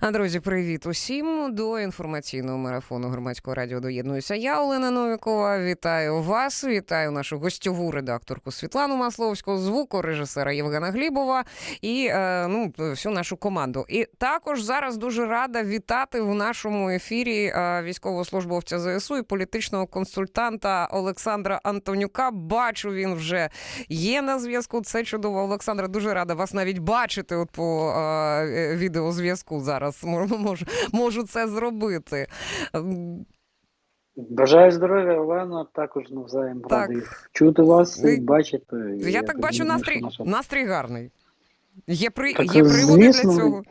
А друзі, привіт усім до інформаційного марафону громадського радіо доєднуюся. Я Олена Новікова. Вітаю вас. Вітаю нашу гостьову редакторку Світлану Масловську, звукорежисера Євгена Глібова і е, ну всю нашу команду. І також зараз дуже рада вітати в нашому ефірі е, військовослужбовця ЗСУ і політичного консультанта Олександра Антонюка. Бачу, він вже є на зв'язку. Це чудово. Олександра, дуже рада вас навіть бачити. От по е, відеозв'язку зараз можу, можу, можу це зробити. Бажаю здоров'я, Олена. Також навзаєм Так. радий чути вас і бачити. Я, Я так бачу, настрій, настрій гарний. Є, при, Так, є приводи звісно, для цього.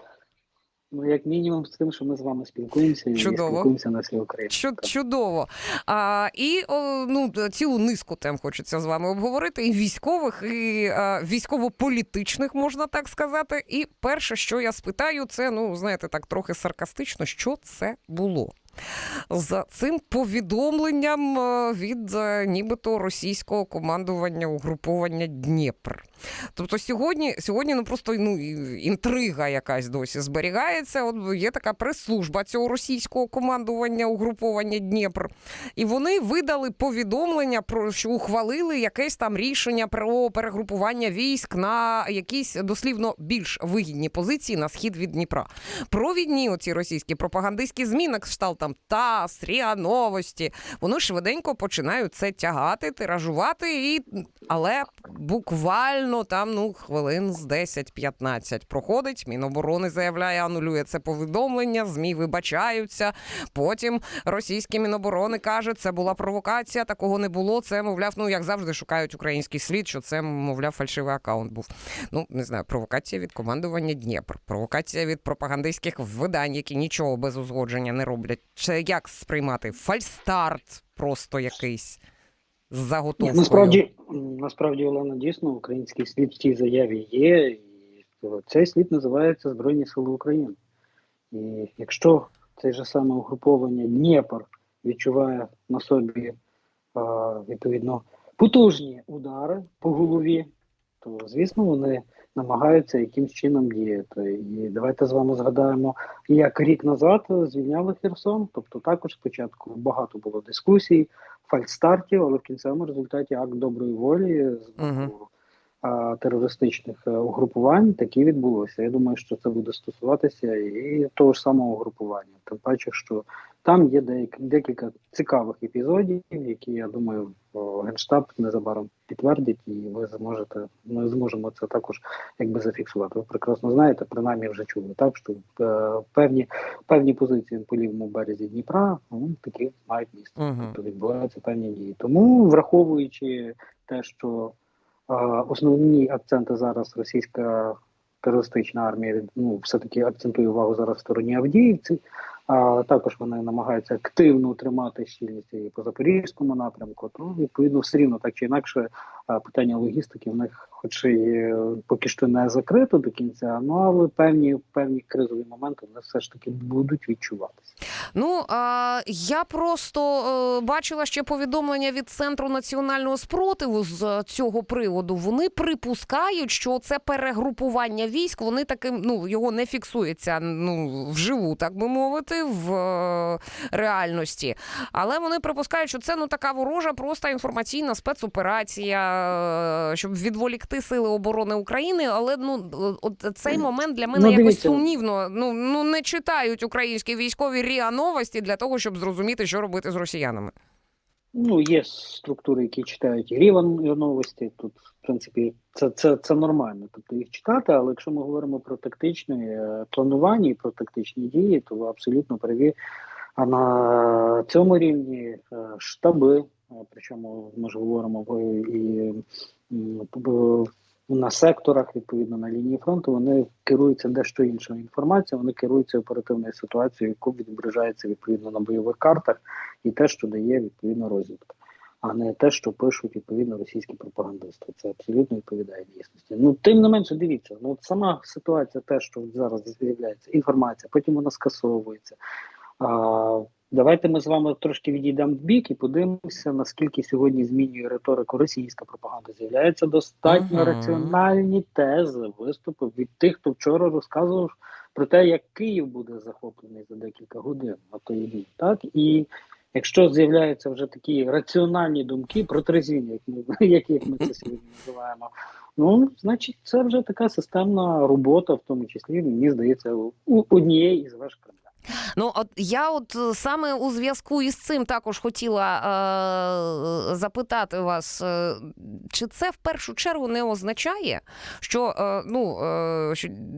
Ну, як мінімум, з тим, що ми з вами спілкуємося і спілкуємося на всій Україні. Чудово. А, і о, ну, цілу низку тем хочеться з вами обговорити: і військових, і військово-політичних, можна так сказати. І перше, що я спитаю, це ну знаєте, так трохи саркастично, що це було. За цим повідомленням е, від е, нібито російського командування угруповання Дніпр. Тобто сьогодні, сьогодні ну просто ну інтрига якась досі зберігається. От є така прес-служба цього російського командування угруповання Дніпр, і вони видали повідомлення про що ухвалили якесь там рішення про перегрупування військ на якісь дослівно більш вигідні позиції на схід від Дніпра. Провідні оці російські пропагандистські змі на кшталт там ТАСС, РІА Новості. Вони швиденько починають це тягати, тиражувати, і але буквально там ну хвилин з 10-15 проходить. Міноборони заявляє, анулює це повідомлення. Змі вибачаються. Потім російські міноборони каже, це була провокація, такого не було. Це мовляв, ну як завжди шукають український слід, що це мовляв фальшивий акаунт був. Ну не знаю, провокація від командування Дніпр, провокація від пропагандистських видань, які нічого без узгодження не роблять. Це як сприймати? Фальстарт просто якийсь з заготовкою. насправді, насправді, Олена, дійсно, український слід в цій заяві є, і цей слід називається Збройні Сили України. І якщо це ж саме угруповання Дніпр відчуває на собі а, відповідно потужні удари по голові, то звісно вони намагаються якимсь чином діяти. І давайте з вами згадаємо, як рік назад звільняли Херсон. Тобто також спочатку багато було дискусій, фальстартів, але в кінцевому результаті акт доброї волі з боку а, терористичних е, угрупувань такі відбулося. Я думаю, що це буде стосуватися і того ж самого угрупування. Тим паче, що там є деякі декілька цікавих епізодів, які я думаю, генштаб незабаром підтвердить, і ви зможете. Ми зможемо це також якби зафіксувати. Ви прекрасно знаєте, принаймні вже чули так, що е, певні певні позиції по лівому березі Дніпра ну, такі мають місце. Мгм. Тобто відбуваються певні дії. Тому, враховуючи те, що а, основні акценти зараз російська терористична армія ну, все-таки акцентує увагу зараз в стороні Авдіївці. А також вони намагаються активно тримати щільність і по запорізькому напрямку. То відповідно все рівно так чи інакше питання логістики в них, хоч і е, поки що не закрито до кінця, ну але певні певні кризові моменти вони все ж таки будуть відчуватися. Ну а я просто е, бачила ще повідомлення від центру національного спротиву з е, цього приводу. Вони припускають, що це перегрупування військ. Вони таким ну його не фіксується ну вживу, так би мовити, в е, реальності. Але вони припускають, що це ну така ворожа, просто інформаційна спецоперація, щоб відволікти сили оборони України. Але ну от цей момент для мене Ну, якось сумнівно. Ну ну не читають українські військові ріа новості для того, щоб зрозуміти, що робити з росіянами. Ну, є структури, які читають і рівень новості. Тут, в принципі, це, це, це нормально. Тобто їх читати, але якщо ми говоримо про тактичне планування і про тактичні дії, то ви абсолютно праві. А на цьому рівні е, штаби, е, причому ми ж говоримо е, і на секторах, відповідно на лінії фронту, вони керуються дещо іншою інформацією, вони керуються оперативною ситуацією, яку відображається відповідно на бойових картах і те, що дає відповідно розвідка, а не те, що пишуть відповідно російські пропагандисти. Це абсолютно відповідає дійсності. Ну тим не менше, дивіться, ну от сама ситуація, те, що зараз з'являється інформація, потім вона скасовується. А, давайте ми з вами трошки відійдемо в бік і подивимося, наскільки сьогодні змінює риторику російська пропаганда. З'являються достатньо Мгм. раціональні тези, виступи від тих, хто вчора розказував про те, як Київ буде захоплений за декілька годин на той дні. Так і якщо з'являються вже такі раціональні думки про як ми яких ми це сьогодні називаємо. Ну, значить, це вже така системна робота, в тому числі, мені здається, у однієї із Кремля. Ну, от я от е, саме у зв'язку із цим також хотіла е, запитати вас, е, чи це в першу чергу не означає, що, е, ну, е,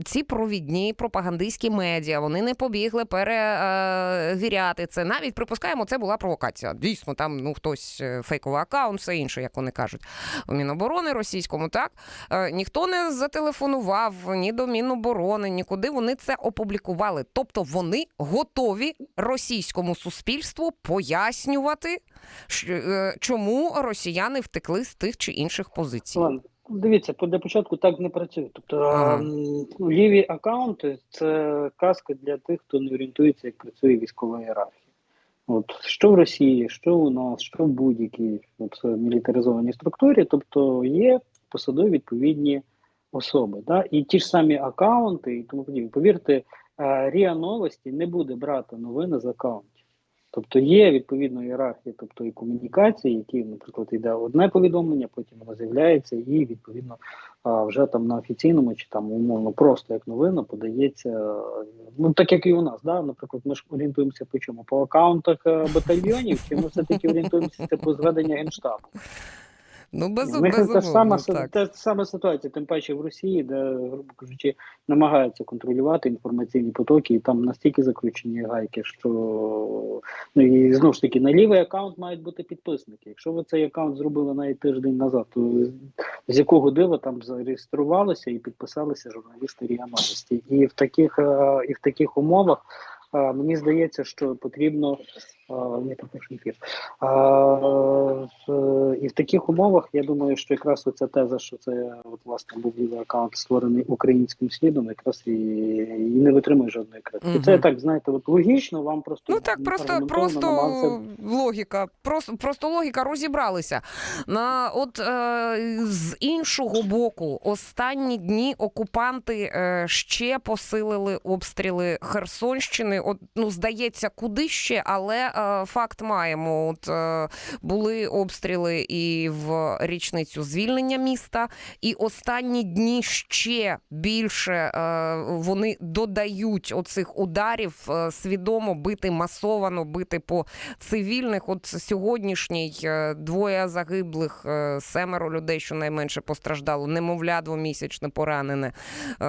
ці провідні пропагандистські медіа вони не побігли перевіряти це. Навіть припускаємо, це була провокація. Дійсно, там ну хтось е, фейковий аккаунт, все інше, як вони кажуть, в Міноборони російському, так Е, ніхто не зателефонував ні до Міноборони, нікуди вони це опублікували. Тобто вони готові російському суспільству пояснювати, е, чому росіяни втекли з тих чи інших позицій. Дивіться, по- для початку так не працює. Тобто Ага. ем, ліві акаунти це казка для тих, хто не орієнтується, як працює військова ієрархія. От що в Росії, що у нас, що в будь-якій мілітаризованій структурі, тобто є посадові відповідні особи. Да? І ті ж самі акаунти і тому подібне. Повірте, Ріа Новості не буде брати новини з акаунтів. Тобто є відповідна ієрархія, тобто і комунікації, які, наприклад, йде одне повідомлення, потім воно з'являється, і відповідно вже там на офіційному чи там умовно просто як новина подається. е, Ну так як і у нас, да? наприклад, ми ж орієнтуємося по чому? По акаунтах е, батальйонів, чи ми все-таки орієнтуємося по зведення генштабу? Ну, без, У них та ж сама, так. та ж сама ситуація, тим паче в Росії, де, грубо кажучи, намагаються контролювати інформаційні потоки, і там настільки закручені гайки, що ну і знову ж таки на лівий аккаунт мають бути підписники. Якщо ви цей аккаунт зробили навіть тиждень назад, то з якого дива там зареєструвалися і підписалися журналісти РІА Новості. І в таких, е, і в таких умовах. е, Мені здається, що потрібно не також ефір. А, і в таких умовах я думаю, що якраз оця теза, що це от власне був лівий аккаунт створений українським слідом, якраз і, і не витримує жодної критики. Мгм. Це так, знаєте, от логічно вам просто Ну так, просто, просто намагався- логіка, просто, просто логіка розібралися. На от е, з іншого боку, останні дні окупанти е, ще посилили обстріли Херсонщини. От ну здається, куди ще, але факт маємо. От е, були обстріли і в річницю звільнення міста, і останні дні ще більше е, вони додають оцих ударів е, свідомо бити масовано, бити по цивільних. От сьогоднішній е, двоє загиблих, е, семеро людей, щонайменше постраждало, немовля двомісячне поранене. Е,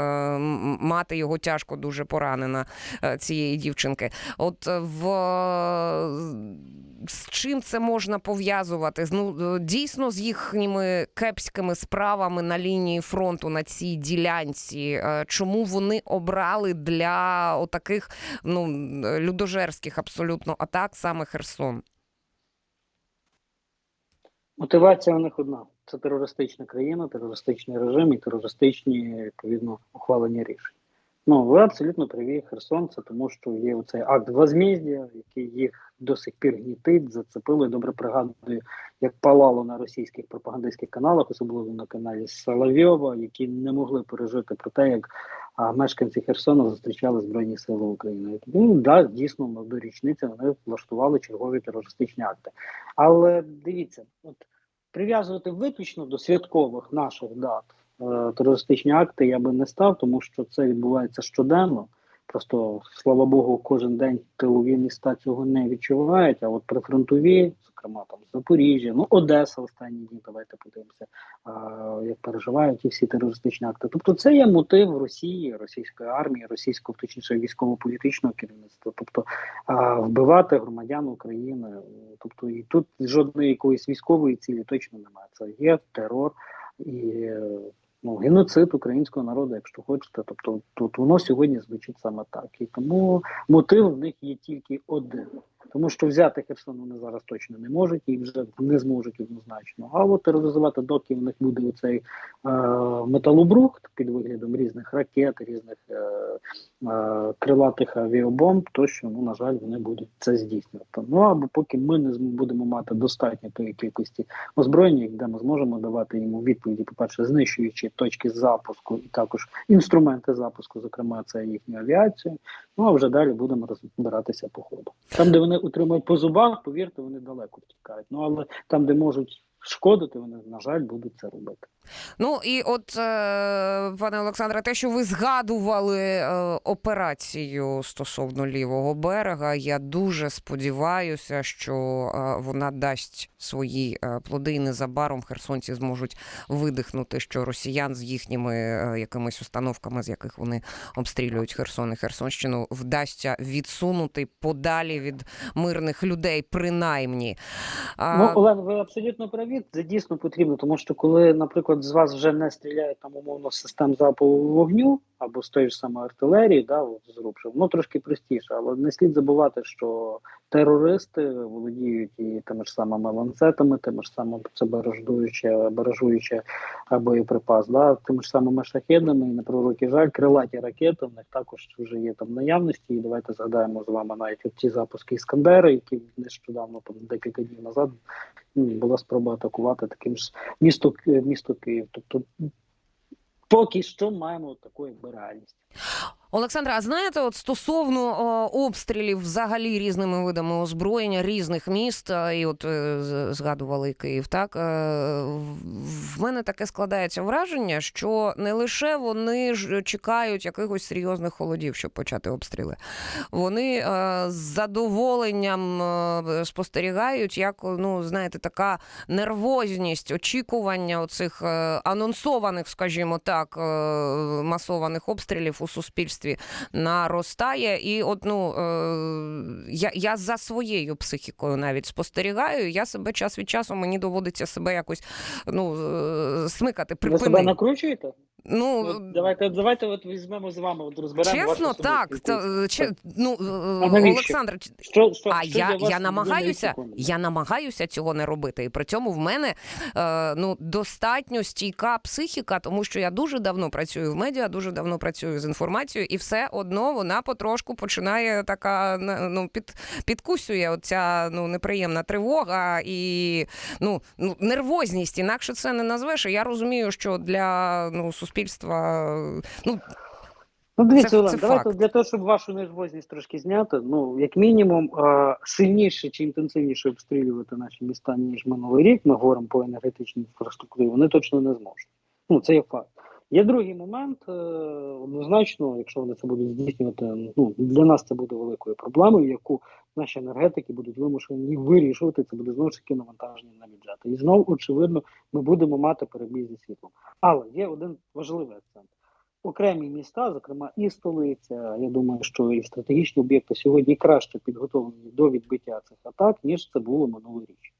Мати його тяжко дуже поранена е, цієї дівчинки. От е, в з чим це можна пов'язувати? Ну дійсно з їхніми кепськими справами на лінії фронту на цій ділянці. Е, Чому вони обрали для отаких ну людожерських абсолютно атак саме Херсон? Мотивація у них одна: це терористична країна, терористичний режим і терористичні відповідно ухвалення рішень. Ну ви абсолютно праві, Херсон, це тому, що є оцей акт возмездя, який їх до сих пір гнітить, зацепили. Добре пригадую, як палало на російських пропагандистських каналах, особливо на каналі Соловйова, які не могли пережити про те, як а, мешканці Херсона зустрічали Збройні Сили України. Ну да, дійсно, до річниці вони влаштували чергові терористичні акти. Але дивіться, от прив'язувати виключно до святкових наших дат терористичні акти я би не став, тому що це відбувається щоденно. Просто слава Богу, кожен день тилові міста цього не відчувають. А от прифронтові, зокрема там Запоріжжя, ну Одеса останні дні. Давайте подивимося, як переживають ті всі терористичні акти. Тобто, це є мотив Росії, російської армії, російського точніше військово-політичного керівництва. Тобто а, вбивати громадян України. Тобто, і тут жодної якоїсь військової цілі точно немає. Це є терор і е, ну, геноцид українського народу, якщо хочете. Тобто, тут воно сьогодні звучить саме так. І тому мотив в них є тільки один. Тому що взяти Херсон вони зараз точно не можуть і вже не зможуть однозначно. А от тероризувати доки в них буде оцей е, металобрухт під виглядом різних ракет, різних е, е, крилатих авіабомб, то що ну на жаль вони будуть це здійснювати. Ну або поки ми не будемо мати достатньо тої кількості озброєння, де ми зможемо давати йому відповіді, по перше, знищуючи точки запуску і також інструменти запуску, зокрема це їхню авіацію. Ну а вже далі будемо розбиратися по ходу. Там, де вони утримують по зубах, повірте, вони далеко втікають. Ну але там, де можуть шкодити, вони на жаль будуть це робити. Ну і от, е, пане Олександре, те, що ви згадували е, операцію стосовно лівого берега, я дуже сподіваюся, що е, вона дасть свої плоди, і незабаром херсонці зможуть видихнути, що росіян з їхніми якимись установками, з яких вони обстрілюють Херсон і Херсонщину, вдасться відсунути подалі від мирних людей, принаймні. Ну, Олена, ви абсолютно праві. Це дійсно потрібно, тому що коли, наприклад, з вас вже не стріляють там умовно з систем залпового вогню або з тої ж самої артилерії, да, от, з воно трошки простіше, але не слід забувати, що терористи володіють і тими ж самими ланцетами, тими ж самими це баражуюче, баражуюче е, боєприпас, да, тими ж самими шахедами, і на превеликий жаль, крилаті ракети в них також вже є там наявності. І давайте згадаємо з вами навіть от ці запуски Іскандери, які нещодавно там декілька днів назад була спроба атакувати таким ж місто, місто Київ. Тобто поки що маємо таку якби реальність. Олександра, а знаєте, от стосовно о, обстрілів взагалі різними видами озброєння різних міст, і от е, згадували Київ, так е, в- мене таке складається враження, що не лише вони ж чекають якихось серйозних холодів, щоб почати обстріли. Вони е, з задоволенням е, спостерігають, як ну знаєте, така нервозність, очікування оцих е, анонсованих, скажімо так, е, масованих обстрілів у суспільстві наростає. І от ну е, я, я за своєю психікою навіть спостерігаю. Я себе час від часу мені доводиться себе якось ну е, смикати, Ви себе накручуєте? Ну, От давайте, давайте от візьмемо з вами, от розберемо. Чесно, так. Та, че, ну, е. Олександр, Що, що, а що я, я намагаюся, я намагаюся цього не робити. І при цьому в мене е, ну, достатньо стійка психіка, тому що я дуже давно працюю в медіа, дуже давно працюю з інформацією, і все одно вона потрошку починає така ну, під, підкусює оця ну, неприємна тривога і ну, ну, нервозність. Інакше це не назвеш. І я розумію, що для ну, суспільства ну, Ну, дивіться, Олен, давайте факт. для того, щоб вашу нервозність трошки зняти, ну, як мінімум, е, сильніше чи інтенсивніше обстрілювати наші міста, ніж минулий рік, ми говоримо по енергетичній інфраструктурі, вони точно не зможуть. Ну, це є факт. Є другий момент, е, однозначно, якщо вони це будуть здійснювати, ну, для нас це буде великою проблемою, яку наші енергетики будуть вимушені вирішувати, це буде знову ж таки навантаження на бюджети. І знову, очевидно, ми будемо мати перебій зі світлом. Але є один важливий акцент окремі міста, зокрема і столиця, я думаю, що і стратегічні об'єкти сьогодні краще підготовлені до відбиття цих атак, ніж це було минулий рік.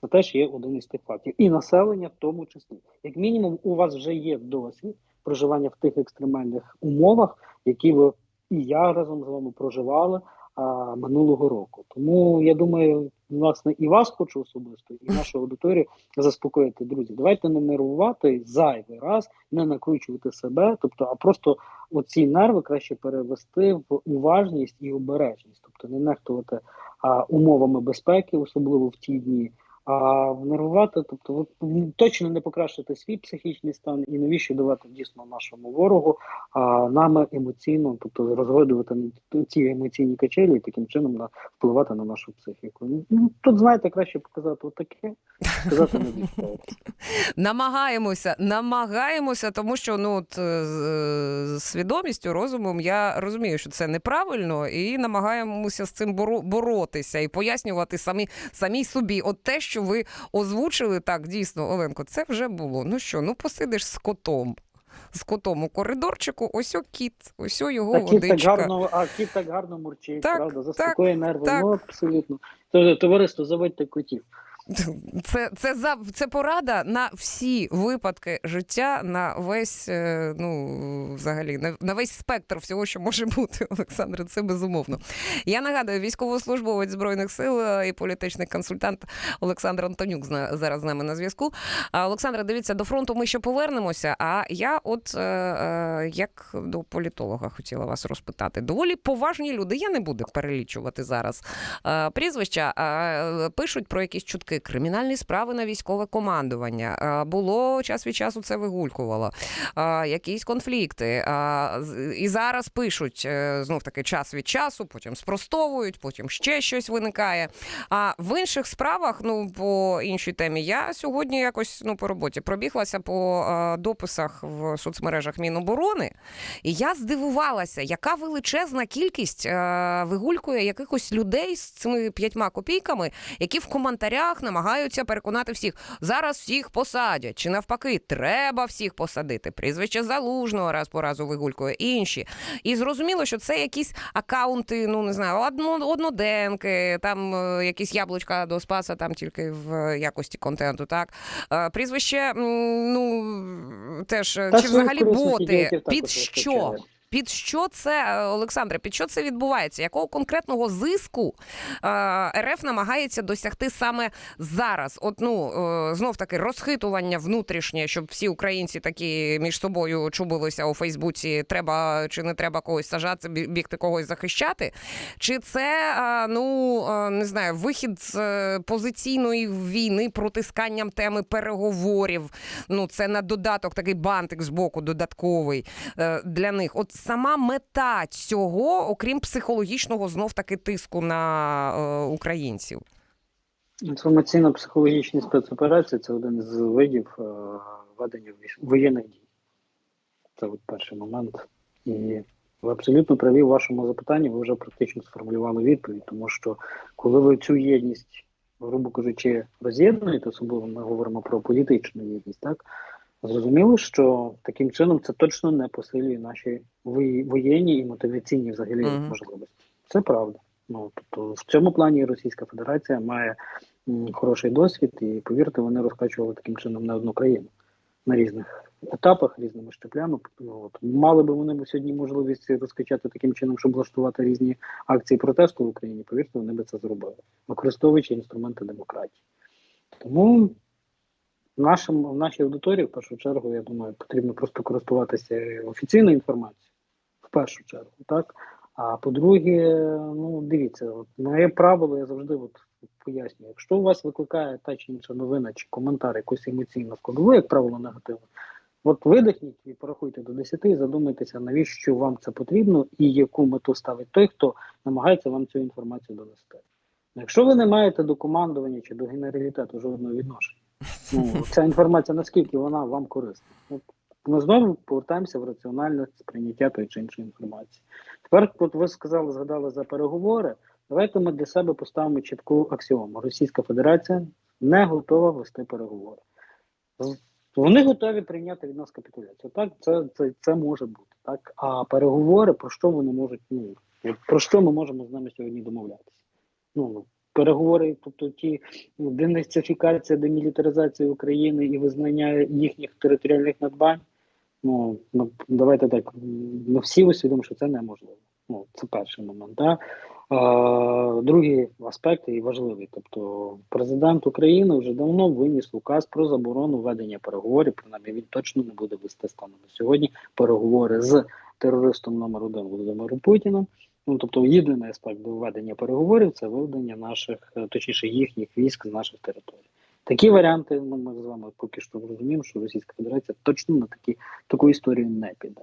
Це теж є один із тих фактів. І населення в тому числі. Як мінімум, у вас вже є досвід проживання в тих екстремальних умовах, які ви і я разом з вами проживали а, минулого року. Тому я думаю, власне, і вас хочу особисто, і нашу аудиторію заспокоїти, друзі. Давайте не нервувати зайвий раз, не накручувати себе, тобто, а просто оці нерви краще перевести в уважність і обережність, тобто не нехтувати а, умовами безпеки, особливо в ті дні. А нервувати, тобто ви точно не покращити свій психічний стан і навіщо давати дійсно нашому ворогу а нами емоційно, тобто розгодувати ці емоційні качелі і таким чином на впливати на нашу психіку. Ну тут знаєте, краще показати отаке. Намагаємося, намагаємося, тому що ну от е, з з свідомістю, розумом я розумію, що це неправильно, і намагаємося з цим боро- боротися і пояснювати самі самі собі. От те, що ви озвучили, так дійсно, Оленко, це вже було. Ну що, ну посидиш з котом. З котом у коридорчику, ось о кіт, ось о його А кіт так гарно, а кіт так гарно мурчить, Так, правда, заспокоює нерви. так. Ну абсолютно. Товариство, заводьте котів. Це, це, за, це порада на всі випадки життя, на весь, е, ну, взагалі, на, на весь спектр всього, що може бути, Олександре, це безумовно. Я нагадую, військовослужбовець Збройних сил е, і політичний консультант Олександр Антонюк зараз з нами на зв'язку. А, Олександре, дивіться, до фронту ми ще повернемося. А я, от е, як до політолога, хотіла вас розпитати. Доволі поважні люди. Я не буду перелічувати зараз прізвища. Пишуть про якісь чутки, кримінальні справи на військове командування. Е, Було час від часу це вигулькувало. Е, Якісь конфлікти. Е, І зараз пишуть знов таки час від часу, потім спростовують, потім ще щось виникає. А в інших справах, ну по іншій темі, я сьогодні якось ну по роботі пробіглася по е, дописах в соцмережах Міноборони, і я здивувалася, яка величезна кількість е, вигулькує якихось людей з цими п'ятьма копійками, які в коментарях намагаються переконати всіх, зараз всіх посадять, чи навпаки, треба всіх посадити. Прізвище залужного раз по разу вигулькує інші. І зрозуміло, що це якісь акаунти, ну не знаю, одно, одноденки, там е, якісь яблучка до спаса, там тільки в якості контенту. Так Е, прізвище, ну теж Та чи взагалі боти під що? Під що це, е, Олександре, під що це відбувається? Якого конкретного зиску е, РФ намагається досягти саме зараз? От ну е, знов таки розхитування внутрішнє, щоб всі українці такі між собою чубилися у Фейсбуці, треба чи не треба когось сажати, бігти когось захищати? Чи це ну не знаю, вихід з позиційної війни протисканням теми переговорів? Ну це на додаток такий бантик з боку додатковий для них. От сама мета цього, окрім психологічного знов таки тиску на е, українців. Інформаційно-психологічні спецоперації це один з видів е, ведення воєнних дій. Це от перший момент. І ви абсолютно праві в вашому запитанні, ви вже практично сформулювали відповідь, тому що коли ви цю єдність, грубо кажучи, роз'єднуєте, особливо ми говоримо про політичну єдність, так? Зрозуміло, що таким чином це точно не посилює наші воєнні і мотиваційні взагалі Мгм. можливості. Це правда. Ну тобто в цьому плані Російська Федерація має м, хороший досвід, і повірте, вони розкачували таким чином не одну країну на різних етапах, різними щеплями. Ну, От мали би вони б сьогодні можливість розкачати таким чином, щоб влаштувати різні акції протесту в Україні. Повірте, вони би це зробили, використовуючи інструменти демократії. Тому нашим в нашій аудиторії, в першу чергу, я думаю, потрібно просто користуватися офіційною інформацією, в першу чергу, так. А по-друге, ну дивіться, от моє правило, я завжди от пояснюю, якщо у вас викликає та чи інша новина чи коментар якусь емоційну складову, як правило, негативно, от видихніть і порахуйте до 10 і задумайтеся, навіщо вам це потрібно і яку мету ставить той, хто намагається вам цю інформацію донести. Якщо ви не маєте до командування чи до генералітету жодного відношення, ну ця інформація наскільки вона вам корисна? От ми знову повертаємося в раціональне сприйняття тої чи іншої інформації. Тепер, от ви сказали, згадали за переговори. Давайте ми для себе поставимо чітку аксіому. Російська Федерація не готова вести переговори. Вони готові прийняти від нас капітуляцію. Так, це, це, це може бути. Так, а переговори про що вони можуть? Ну про що ми можемо з ними сьогодні домовлятися? Ну переговори, тобто ті ну, денацифікація, демілітаризація України і визнання їхніх територіальних надбань. Ну, ну давайте так. Ми всі усвідомимо, що це неможливо. Ну, це перший момент. Да? А, другий аспект і важливий. Тобто, президент України вже давно виніс указ про заборону ведення переговорів. Принаймні він точно не буде вести станом на сьогодні переговори з терористом номер один Володимиром Путіним. Ну тобто, єдиний аспект до ведення переговорів це виведення наших, е, точніше їхніх військ з наших територій. Такі варіанти, ну ми з вами поки що розуміємо, що Російська Федерація точно на такі таку історію не піде.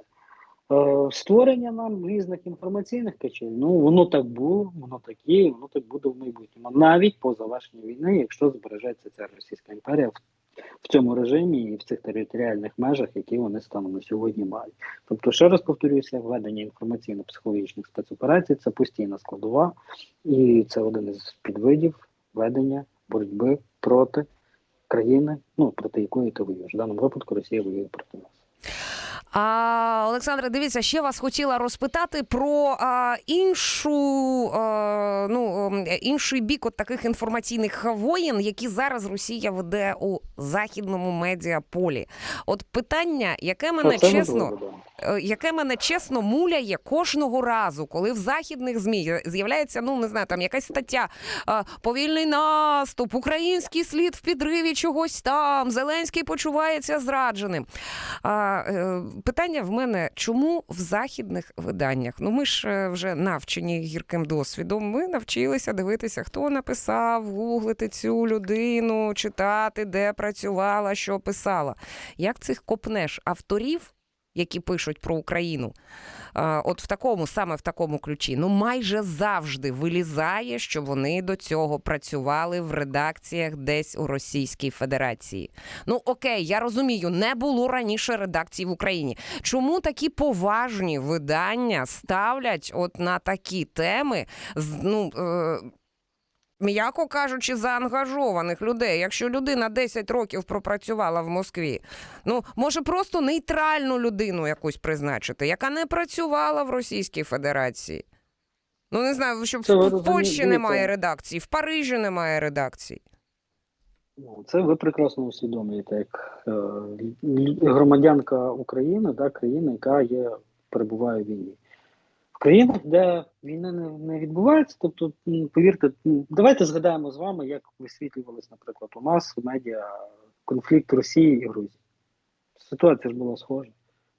Е, створення нам різних інформаційних качель, ну воно так було, воно так є, і воно так буде в майбутньому, навіть по завершенні війни, якщо збережеться ця Російська імперія в, в цьому режимі і в цих територіальних межах, які вони станом на сьогодні мають. Тобто, ще раз повторюся, введення інформаційно-психологічних спецоперацій це постійна складова, і це один із підвидів ведення боротьби проти країни, ну проти якої ти воюєш. В даному випадку Росія воює проти нас. А, Олександре, дивіться, ще вас хотіла розпитати про а, іншу, а, ну, інший бік от таких інформаційних воєн, які зараз Росія веде у західному медіаполі. От питання, яке мене Оце чесно. е, яке мене чесно муляє кожного разу, коли в західних змі з'являється, ну не знаю, там якась стаття повільний наступ, український слід в підриві чогось там, Зеленський почувається зрадженим. А, е, питання в мене, чому в західних виданнях? Ну ми ж е, вже навчені гірким досвідом. Ми навчилися дивитися, хто написав, гуглити цю людину, читати, де працювала, що писала. Як цих копнеш авторів? Які пишуть про Україну, от в такому, саме в такому ключі, ну майже завжди вилізає, що вони до цього працювали в редакціях десь у Російській Федерації. Ну окей, я розумію, не було раніше редакцій в Україні. Чому такі поважні видання ставлять от на такі теми? Ну, е, М'яко кажучи, заангажованих людей. Якщо людина 10 років пропрацювала в Москві, ну може просто нейтральну людину якусь призначити, яка не працювала в Російській Федерації. Ну не знаю, щоб Це в Польщі немає редакції, в Парижі немає редакції. Ну, Це ви прекрасно усвідомлюєте, як е, громадянка України, да, країни, яка є, перебуває в війні. В країнах, де війна не, відбувається, тобто, м, повірте, м, давайте згадаємо з вами, як висвітлювалось, наприклад, у нас в медіа конфлікт Росії і Грузії. Ситуація ж була схожа.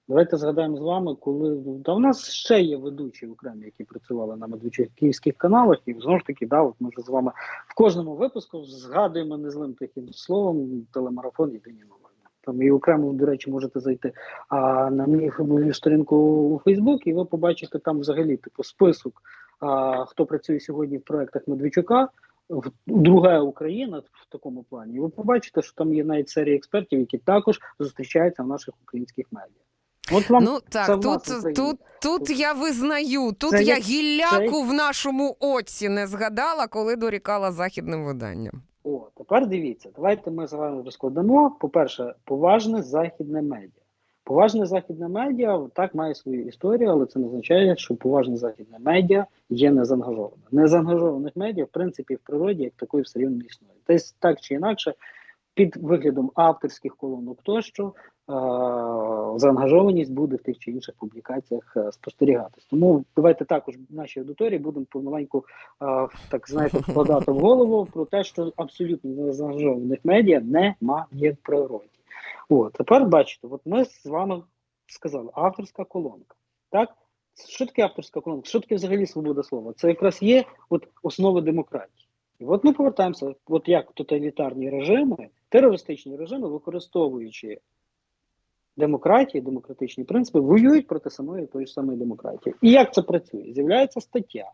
Давайте згадаємо з вами, коли та в нас ще є ведучі окремі, які працювали на медведчуківських каналах, і знову ж таки, да, от ми вже з вами в кожному випуску згадуємо незлим таким словом телемарафон єдині новини. Там і окремо, до речі, можете зайти а, на мою, сторінку у Фейсбук, і ви побачите там взагалі типу список, а, хто працює сьогодні в проектах Медведчука. в- Друга Україна в такому плані. І ви побачите, що там є навіть серія експертів, які також зустрічаються в наших українських медіа. От вам Ну так, тут, тут, тут Тут- я визнаю, тут Це я як- гілляку в нашому оці не згадала, коли дорікала західним виданням. О, тепер дивіться, давайте ми з вами розкладемо. По-перше, поважне західне медіа. Поважне західне медіа так має свою історію, але це не означає, що поважне західне медіа є незаангажоване. Незаангажованих медіа, в принципі, в природі як такої все рівно не існує. Десь так чи інакше, під виглядом авторських колонок тощо е- заангажованість буде в тих чи інших публікаціях е, спостерігатись. Тому давайте також нашій аудиторії будемо помаленьку е, так знаєте, вкладати в голову про те, що абсолютно незаангажованих медіа немає в природі. О, тепер бачите, от ми з вами сказали, авторська колонка. Так? Що таке авторська колонка? Що таке взагалі свобода слова? Це якраз є от основи демократії. І от ми повертаємося, от як тоталітарні режими, терористичні режими, використовуючи демократії, демократичні принципи, воюють проти самої тої ж самої демократії. І як це працює? З'являється стаття.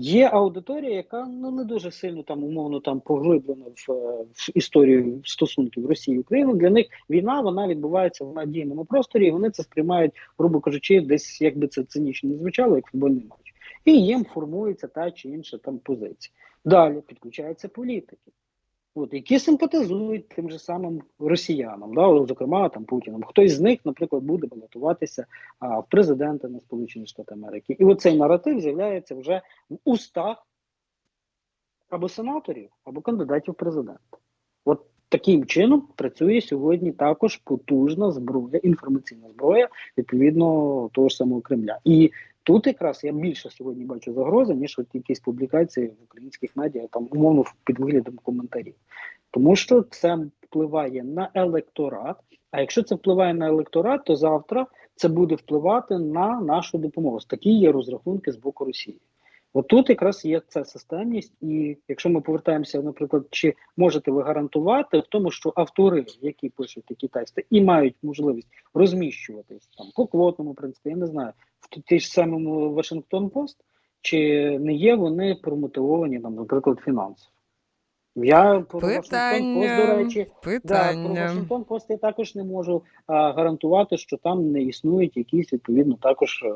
Є аудиторія, яка ну не дуже сильно там умовно там поглиблена в, в історію стосунків Росії і України. Для них війна вона відбувається в надійному просторі, і вони це сприймають, грубо кажучи, десь як би це цинічно не звучало, як футбольний матч. І їм формується та чи інша там позиція. Далі підключаються політики, от, які симпатизують тим же самим росіянам, да, зокрема там Путіним. Хтось з них, наприклад, буде балотуватися в президенти на Сполучені Штати Америки. І оцей наратив з'являється вже в устах або сенаторів, або кандидатів в президенти. От таким чином працює сьогодні також потужна зброя, інформаційна зброя відповідно того ж самого Кремля. І тут якраз я більше сьогодні бачу загрози, ніж от якісь публікації в українських медіа, там умовно під виглядом коментарів. Тому що це впливає на електорат. А якщо це впливає на електорат, то завтра це буде впливати на нашу допомогу. Такі є розрахунки з боку Росії. От тут якраз є ця системність, і якщо ми повертаємося, наприклад, чи можете ви гарантувати в тому, що автори, які пишуть такі тексти, і мають можливість розміщуватись там по квотному принципі, я не знаю, в тій ж самому Вашингтон Пост, чи не є вони промотивовані, там, наприклад, фінансово. Я про Вашингтон Пост, до Питання. речі, Да, про Вашингтон Пост я також не можу а, гарантувати, що там не існують якісь відповідно також е,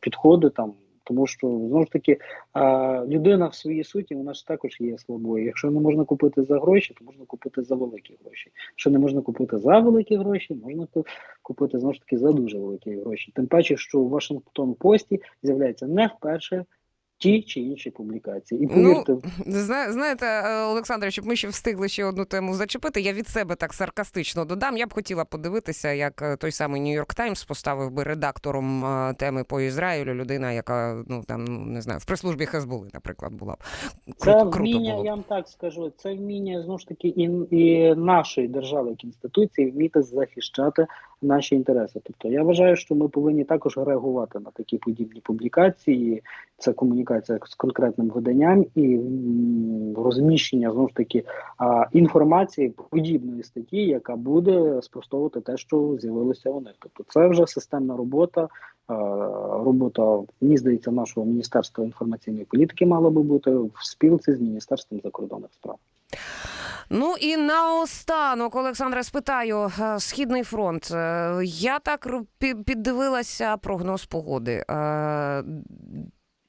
підходи там тому що знову ж таки людина в своїй суті вона ж також є слабою. Якщо не можна купити за гроші, то можна купити за великі гроші. Якщо не можна купити за великі гроші, можна ку- купити знову ж таки за дуже великі гроші. Тим паче, що у Вашингтон Пості з'являється не вперше ті чи інші публікації. І Ну, Зна- Знаєте, е, Олександре, щоб ми ще встигли ще одну тему зачепити, я від себе так саркастично додам. Я б хотіла подивитися, як е, той самий Нью-Йорк Таймс поставив би редактором е, теми по Ізраїлю людина, яка ну там ну, не знаю, в прес-службі Хезболи, наприклад, була. Це Круто, круто вміння, було. я вам так скажу, це вміння знову ж таки і, і нашої держави, як інституції, вміти захищати наші інтереси. Тобто я вважаю, що ми повинні також реагувати на такі подібні публікації. Це комунікація з конкретним виданням і розміщення знову ж таки інформації подібної статті, яка буде спростовувати те, що з'явилося у них. Тобто, це вже системна робота. Робота, мені здається, нашого міністерства інформаційної політики мала би бути в спілці з міністерством закордонних справ. Ну і наостанок, Олександра, спитаю, е, Східний фронт. Е, Я так піддивилася прогноз погоди.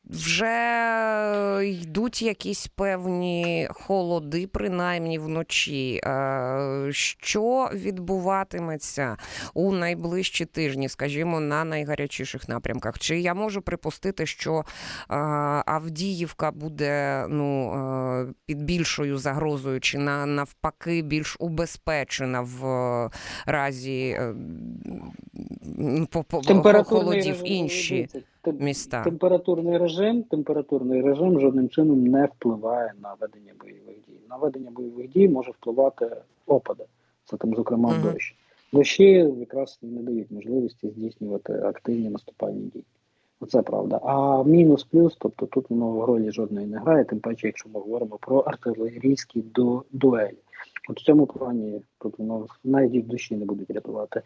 Вже йдуть якісь певні холоди, принаймні вночі. Е, Що відбуватиметься у найближчі тижні, скажімо, на найгарячіших напрямках? Чи я можу припустити, що е, Авдіївка буде ну, е, під більшою загрозою, чи на, навпаки більш убезпечена в разі холодів інші міста? Температурний режим, температурний режим жодним чином не впливає на ведення бойових дій. На ведення бойових дій може впливати опади. Це там, зокрема, Мгм. дощ. Дощі якраз не дають можливості здійснювати активні наступальні дії. Оце правда. А мінус плюс, тобто тут воно ролі жодної не грає, тим паче, якщо ми говоримо про артилерійські ду- дуелі. От в цьому плані тут воно навіть їх душі не будуть рятувати.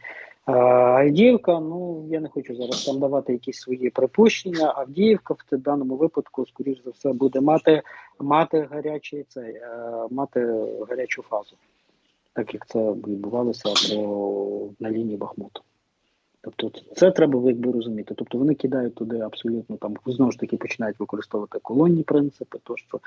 А, Авдіївка, ну я не хочу зараз там давати якісь свої припущення. Авдіївка в даному випадку, скоріш за все, буде мати мати гарячий цей, е, мати гарячу фазу, так як це відбувалося на лінії Бахмуту. Тобто це треба якби розуміти. Тобто вони кидають туди абсолютно там знову ж таки починають використовувати колонні принципи, то що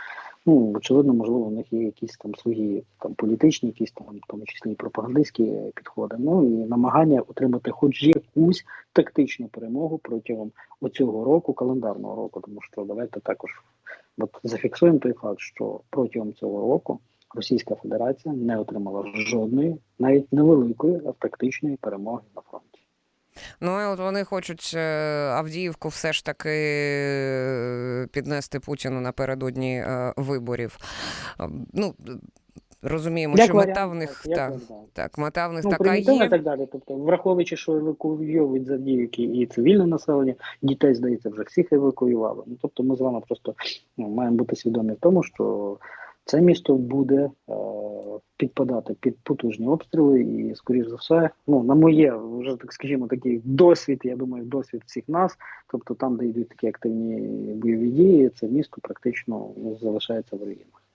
ну очевидно, можливо, у них є якісь там свої там політичні, якісь там, в тому числі і пропагандистські підходи. Ну і намагання отримати хоч якусь тактичну перемогу протягом оцього року, календарного року. Тому що давайте також от зафіксуємо той факт, що протягом цього року Російська Федерація не отримала жодної, навіть невеликої, а тактичної перемоги на фронті. Ну і от вони хочуть е, Авдіївку все ж таки е, піднести Путіну напередодні е, виборів. Ну, розуміємо, що варіант, мета в них як так, так, мета в них Ну, така є. так далі. Тобто, враховуючи, що евакуйовують з і цивільне населення, дітей, здається, вже всіх евакуювали. Ну, тобто ми з вами просто ну, маємо бути свідомі в тому, що це місто буде е, підпадати під потужні обстріли, і, скоріш за все, ну, на моє, вже так скажімо, такий досвід, я думаю, досвід всіх нас, тобто там, де йдуть такі активні бойові дії, це місто практично залишається в руїнах.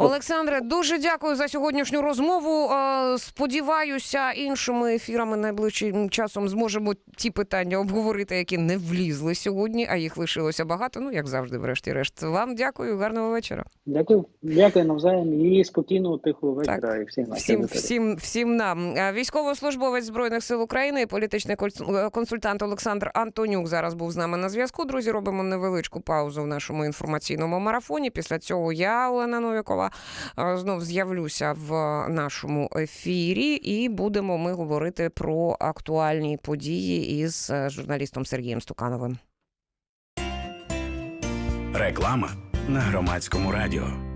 Олександре, дуже дякую за сьогоднішню розмову. Сподіваюся, іншими ефірами найближчим часом зможемо ті питання обговорити, які не влізли сьогодні, а їх лишилося багато. Ну як завжди, врешті-решт. Вам дякую, гарного вечора. Дякую, дякую навзаєм і спокійного тихого вечора і всіх наших Всім, всім, всім нам. Військовослужбовець збройних сил України, і політичний е, консультант Олександр Антонюк зараз був з нами на зв'язку. Друзі, робимо невеличку паузу в нашому інформаційному марафоні. Після цього я, Олена Новікова, е, знов з'явлюся в нашому ефірі, і будемо ми говорити про актуальні події із е, журналістом Сергієм Стукановим. Реклама на громадському радіо.